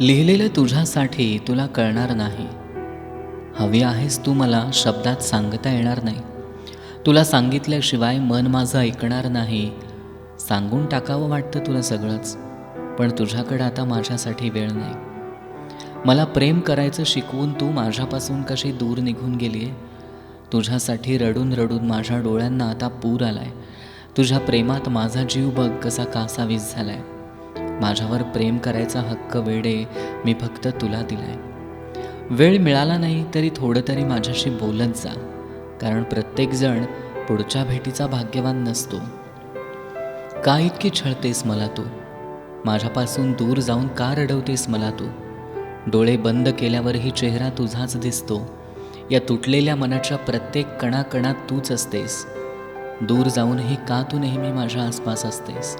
लिहिलेलं तुझ्यासाठी तुला कळणार नाही. हवी आहेस तू मला शब्दात सांगता येणार नाही. तुला सांगितल्याशिवाय मन माझं ऐकणार नाही. सांगून टाकावं वाटतं तुला सगळंच पण तुझ्याकडं आता माझ्यासाठी वेळ नाही. मला प्रेम करायचं शिकवून तू माझ्यापासून कशी दूर निघून गेली आहे तुझ्यासाठी रडून रडून माझ्या डोळ्यांना आता पूर आलाय. तुझ्या प्रेमात माझा जीव बघ कसा कासावीस आहे माझ्यावर प्रेम करायचा हक्क वेडे मी फक्त तुला दिलाय. वेळ मिळाला नाही तरी थोडं तरी माझ्याशी बोलत जा कारण प्रत्येकजण पुढच्या भेटीचा भाग्यवान नसतो. का इतकी छळतेस मला तू? माझ्यापासून दूर जाऊन का रडवतेस मला तू? डोळे बंद केल्यावरही चेहरा तुझाच दिसतो. या तुटलेल्या मनाच्या प्रत्येक कणाकणात तूच असतेस. दूर जाऊनही का तू नेहमी माझ्या आसपास असतेस?